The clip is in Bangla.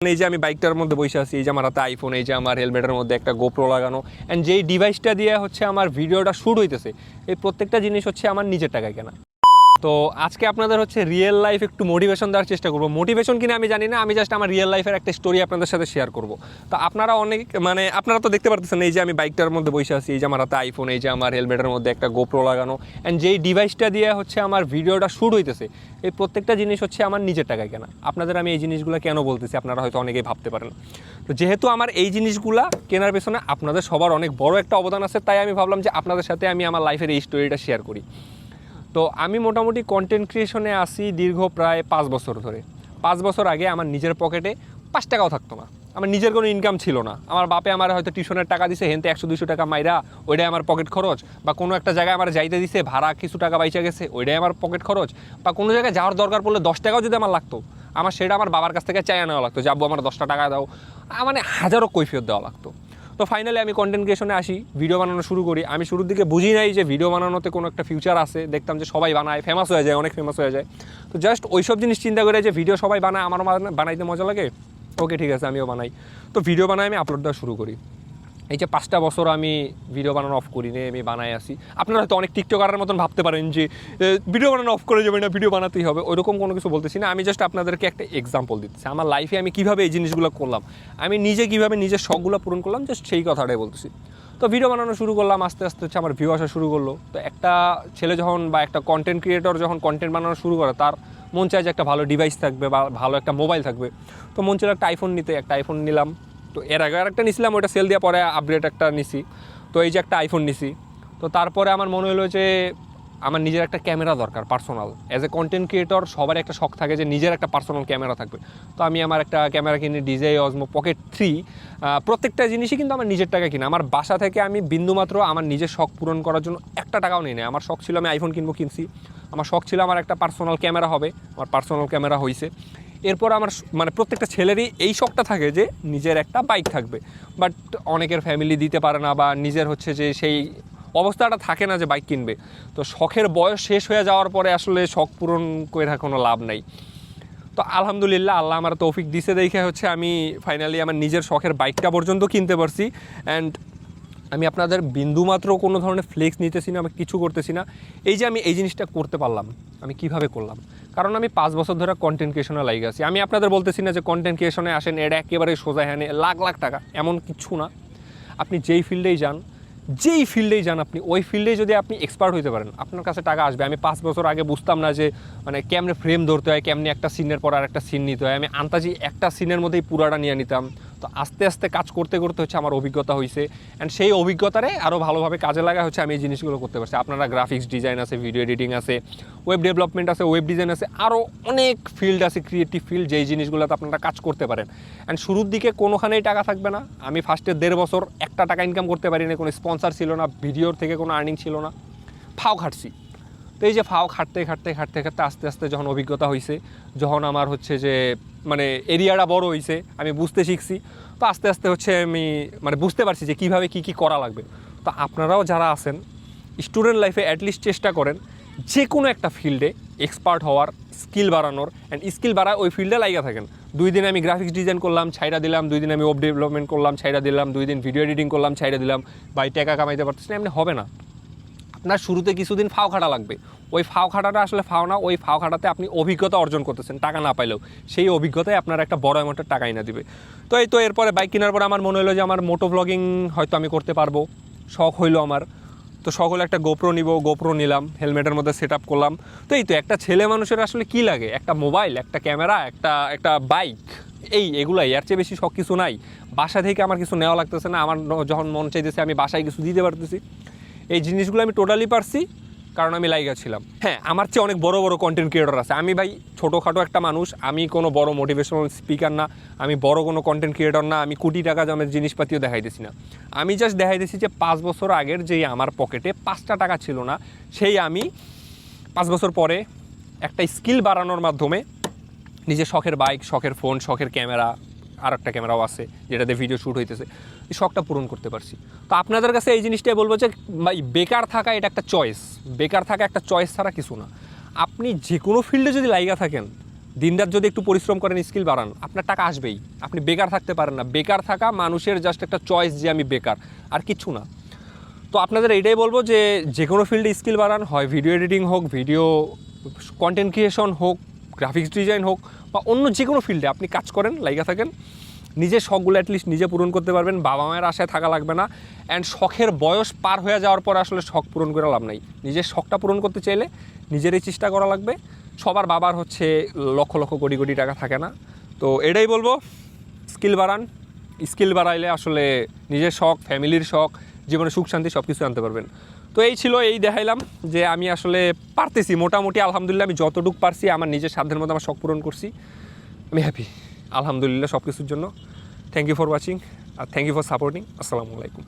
এই যে আমি বাইকটার মধ্যে বসে আছি, এই যে আমার হাতে আইফোন এই যে আমার হেলমেটের মধ্যে একটা গোপ্রো লাগানো অ্যান্ড যেই ডিভাইসটা দিয়ে হচ্ছে আমার ভিডিওটা শ্যুট হইতেছে, এই প্রত্যেকটা জিনিস হচ্ছে আমার নিজের টাকায় কেনা। তো আজকে আপনাদের হচ্ছে রিয়েল লাইফ একটু মোটিভেশন দেওয়ার চেষ্টা করব। মোটিভেশন কিনা আমি জানি না, আমি জাস্ট আমার রিয়েল লাইফের একটা স্টোরি আপনাদের সাথে শেয়ার করব। তো আপনারা অনেক মানে আপনারা তো দেখতে পারতেছেন, এই যে আমি বাইকটার মধ্যে বসে আছি, এই যে আমার হাতে আইফোন এই যে আমার হেলমেটের মধ্যে একটা গোপ্রো লাগানো অ্যান্ড যেই ডিভাইসটা দিয়ে হচ্ছে আমার ভিডিওটা শ্যুট হইতেছে, এই প্রত্যেকটা জিনিস হচ্ছে আমার নিজের টাকায় কেনা। আপনাদের আমি এই জিনিসগুলো কেন বলতেছি, আপনারা হয়তো অনেকেই ভাবতে পারেন। তো যেহেতু আমার এই জিনিসগুলা কেনার পেছনে আপনাদের সবার অনেক বড় একটা অবদান আছে, তাই আমি ভাবলাম যে আপনাদের সাথে আমি আমার লাইফের এই স্টোরিটা শেয়ার করি। তো আমি মোটামুটি কন্টেন্ট ক্রিয়েশনে আসি দীর্ঘ প্রায় পাঁচ বছর ধরে। পাঁচ বছর আগে আমার নিজের পকেটে পাঁচ টাকাও থাকতো না। আমার নিজের কোনো ইনকাম ছিল না। আমার বাপে আমার হয়তো টিউশনের টাকা দিছে, হেনতে একশো দুশো টাকা মাইরা ওইটাই আমার পকেট খরচ। বা কোনো একটা জায়গায় আমার যাইতে দিছে, ভাড়া কিছু টাকা বাইচা গেছে, ওইটাই আমার পকেট খরচ। বা কোনো জায়গায় যাওয়ার দরকার পড়লে দশ টাকাও যদি আমার লাগতো, আমার সেটা আমার বাবার কাছ থেকে চাইয়া নেওয়া লাগতো যে, আব্বু, আমার দশটা টাকা দাও। মানে হাজারো কৈফিয়ত দেওয়া লাগতো। তো ফাইনালি আমি কন্টেন্ট ক্রিয়েশনে আসি ভিডিও বানানো শুরু করি। আমি শুরুর দিকে বুঝি নাই যে ভিডিও বানানোতে কোনো একটা ফিউচার আছে। দেখতাম যে সবাই বানায় ফেমাস হয়ে যায়, অনেক ফেমাস হয়ে যায়। তো জাস্ট ওইসব জিনিস চিন্তা করে যে ভিডিও সবাই বানায়, আমারও বানা- বানাইতে মজা লাগে। ওকে ঠিক আছে, আমিও বানাই। তো ভিডিও বানাই আমি আপলোড দেওয়া শুরু করি। এই যে পাঁচটা বছর আমি ভিডিও বানানো অফ করি নে আমি বানাই আসি আপনারা হয়তো অনেক টিকটকারের মতন ভাবতে পারেন যে ভিডিও বানানো অফ করে যাবে না ভিডিও বানাতেই হবে ওইরকম কোনো কিছু বলতেছি না। আমি জাস্ট আপনাদেরকে একটা এক্সাম্পল দিচ্ছি আমার লাইফে আমি কীভাবে এই জিনিসগুলো করলাম, আমি নিজে কীভাবে নিজের শখগুলো পূরণ করলাম জাস্ট সেই কথাটাই বলতেছি। তো ভিডিও বানানো শুরু করলাম, আস্তে আস্তে হচ্ছে আমার ভিউ আসা শুরু করল। তো একটা ছেলে যখন বা একটা কন্টেন্ট ক্রিয়েটর যখন কন্টেন্ট বানানো শুরু করে, তার মন চায় যে একটা ভালো ডিভাইস থাকবে বা ভালো একটা মোবাইল থাকবে। তো মন ছিল একটা আইফোন নিতে, একটা আইফোন নিলাম। তো এর আগে একটা নিছিলাম ওটা সেল দিয়ে পরে আপগ্রেড একটা নিছি। তো এই যে একটা আইফোন নিছি। তো তারপরে আমার মনে হলো যে আমার নিজের একটা ক্যামেরা দরকার personal as a content creator সবার একটা শখ থাকে যে নিজের একটা পার্সোনাল ক্যামেরা থাকবে। তো আমি আমার একটা ক্যামেরা কিনে ডিজে অজমো পকেট থ্রি প্রত্যেকটা জিনিসই কিন্তু আমার নিজের টাকা কিনা। আমার বাসা থেকে আমি বিন্দুমাত্র আমার নিজের শখ পূরণ করার জন্য একটা টাকাও নিই না আমার শখ ছিল আমি আইফোন কিনবো, কিনছি। আমার শখ ছিল আমার একটা পার্সোনাল ক্যামেরা হবে। আমার পার্সোনাল ক্যামেরা হয়েছে এরপর আমার মানে প্রত্যেকটা ছেলেরই এই শখটা থাকে যে নিজের একটা বাইক থাকবে। বাট অনেকের ফ্যামিলি দিতে পারে না বা নিজের হচ্ছে যে সেই অবস্থাটা থাকে না যে বাইক কিনবে। তো শখের বয়স শেষ হয়ে যাওয়ার পরে আসলে শখ পূরণ করে কোনো লাভ নাই। তো আলহামদুলিল্লাহ আল্লাহ আমার তৌফিক দিছে দেখে হচ্ছে আমি ফাইনালি আমার নিজের শখের বাইকটা পর্যন্ত কিনতে পারছি। অ্যান্ড আমি আপনাদের বিন্দুমাত্র কোনো ধরনের ফ্লেক্স নিতেছি না, আমি কিছু করতেছি না। এই যে আমি এই জিনিসটা করতে পারলাম, আমি কীভাবে করলাম? কারণ আমি পাঁচ বছর ধরে কন্টেন্ট ক্রিয়েশনে লাগে আছি। আমি আপনাদের বলতেছি না যে কন্টেন্ট ক্রিয়েশনে আসেন এটা একেবারে সোজা হ্যানে, লাখ লাখ টাকা, এমন কিছু না। আপনি যেই ফিল্ডেই যান, যেই ফিল্ডেই যান আপনি, ওই ফিল্ডেই যদি আপনি এক্সপার্ট হইতে পারেন, আপনার কাছে টাকা আসবে। আমি পাঁচ বছর আগে বুঝতাম না যে মানে কেমনে ফ্রেম ধরতে হয়, কেমনি একটা সিনের পর আর একটা সিন নিতে হয়। আমি আন্তাজি একটা সিনের মধ্যেই পুরাটা নিয়ে নিতাম। তো আস্তে আস্তে কাজ করতে করতে হচ্ছে আমার অভিজ্ঞতা হয়েছে অ্যান্ড সেই অভিজ্ঞতারে আরও ভালোভাবে কাজে লাগা হচ্ছে আমি এই জিনিসগুলো করতে পারছি। আপনারা গ্রাফিক্স ডিজাইন আছে ভিডিও এডিটিং আছে ওয়েব ডেভেলপমেন্ট আছে ওয়েব ডিজাইন আছে আরও অনেক ফিল্ড আছে ক্রিয়েটিভ ফিল্ড যেই জিনিসগুলোতে আপনারা কাজ করতে পারেন। অ্যান্ড শুরুর দিকে কোনোখানেই টাকা থাকবে না। আমি ফার্স্টে দেড় বছর একটা টাকা ইনকাম করতে পারি না কোনো স্পন্সার ছিল না ভিডিওর থেকে কোনো আর্নিং ছিল না। ফাও খাটছি। তো এই যে ফাও খাটতে খাটতে খাটতে খাটতে আস্তে আস্তে যখন অভিজ্ঞতা হয়েছে যখন আমার হচ্ছে যে মানে এরিয়াটা বড় হয়েছে আমি বুঝতে শিখছি, তো আস্তে আস্তে হচ্ছে আমি মানে বুঝতে পারছি যে কীভাবে কী কী করা লাগবে। তো আপনারাও যারা আছেন স্টুডেন্ট লাইফে অ্যাটলিস্ট চেষ্টা করেন যে কোনো একটা ফিল্ডে এক্সপার্ট হওয়ার স্কিল বাড়ানোর অ্যান্ড স্কিল বাড়ায় ওই ফিল্ডে লাইগা থাকেন। দুই দিন আমি গ্রাফিক্স ডিজাইন করলাম ছাইরা দিলাম, দুই দিন আমি ওয়েব ডেভেলপমেন্ট করলাম ছাইরা দিলাম, দুই দিন ভিডিও এডিটিং করলাম ছাইরা দিলাম বাই টাকা কামাইতে পারতেছি না, এমনি হবে না। আপনার শুরুতে কিছুদিন ফাও খাটা লাগবে। ওই ফাও খাটাটা আসলে ফাও না, ওই ফাও খাটাতে আপনি অভিজ্ঞতা অর্জন করতেছেন, টাকা না পাইলেও। সেই অভিজ্ঞতায় আপনার একটা বড় অ্যামাউন্টের টাকা এনে দিবে। তো এই তো এরপরে বাইক কেনার পরে আমার মনে হলো যে আমার মোটো ব্লগিং হয়তো আমি করতে পারব। শখ হইল আমার। তো শখ হলো একটা গোপ্রো নিব গোপ্রো নিলাম হেলমেটের মধ্যে সেট আপ করলাম। তো এই তো একটা ছেলে মানুষের আসলে কি লাগে? একটা মোবাইল একটা ক্যামেরা একটা একটা বাইক এই এগুলাই। এর চেয়ে বেশি শখ কিছু নাই। বাসা থেকে আমার কিছু নেওয়া লাগতেছে না। আমার যখন মন চাইতেছে আমি বাসায় কিছু দিতে পারতেছি। এই জিনিসগুলো আমি টোটালি পারছি, কারণ আমি লাইগা ছিলাম। হ্যাঁ আমার চেয়ে অনেক বড় বড় কন্টেন্ট ক্রিয়েটর আছে। আমি ভাই ছোটোখাটো একটা মানুষ, আমি কোনো বড় মোটিভেশনাল স্পিকার না, আমি বড় কোনো কন্টেন্ট ক্রিয়েটর না, আমি কোটি টাকা দামের জিনিসপাতিও দেখাইতেছি না। আমি জাস্ট দেখাইতেছি যে পাঁচ বছর আগের যেই আমার পকেটে পাঁচটা টাকা ছিল না, সেই আমি পাঁচ বছর পরে একটা স্কিল বাড়ানোর মাধ্যমে নিজের শখের বাইক শখের ফোন শখের ক্যামেরা আর একটা ক্যামেরাও আছে, যেটাতে ভিডিও শ্যুট হইতেছে। শখটা পূরণ করতে পারছি। তো আপনাদের কাছে এই জিনিসটাই বলব যে বেকার থাকা এটা একটা চয়েস বেকার থাকা একটা চয়েস ছাড়া কিছু না। আপনি যে কোনো ফিল্ডে যদি লাইগা থাকেন, দিনরাত যদি একটু পরিশ্রম করেন স্কিল বাড়ান, আপনার টাকা আসবেই। আপনি বেকার থাকতে পারেন না। বেকার থাকা মানুষের জাস্ট একটা চয়েস যে, আমি বেকার, আর কিচ্ছু না। তো আপনাদের এইটাই বলব যে যে কোনো ফিল্ডে স্কিল বাড়ান, হয় ভিডিও এডিটিং হোক ভিডিও কন্টেন্ট ক্রিয়েশন হোক গ্রাফিক্স ডিজাইন হোক বা অন্য যে কোনো ফিল্ডে আপনি কাজ করেন, লাইগা থাকেন নিজের শখগুলো অ্যাটলিস্ট নিজে পূরণ করতে পারবেন, বাবা মায়ের আশায় থাকা লাগবে না অ্যান্ড শখের বয়স পার হয়ে যাওয়ার পর আসলে শখ পূরণ করে লাভ নাই। নিজের শখটা পূরণ করতে চাইলে নিজেরই চেষ্টা করা লাগবে। সবার বাবার হচ্ছে লক্ষ লক্ষ কোটি কোটি টাকা থাকে না। তো এটাই বলব স্কিল বাড়ান স্কিল বাড়াইলে আসলে নিজের শখ ফ্যামিলির শখ, জীবনে সুখ শান্তি সব কিছু আনতে পারবেন। তো এই ছিল, এই দেখাইলাম যে আমি আসলে পারতেছি। মোটামুটি আলহামদুলিল্লাহ আমি যতটুকু পারছি আমার নিজের সাধ্যের মতো আমার শখ পূরণ করছি। আমি হ্যাপি আলহামদুলিল্লাহ সব কিছুর জন্য। থ্যাংক ইউ ফর ওয়াচিং আর থ্যাংক ইউ ফর সাপোর্টিং আসসালামু আলাইকুম।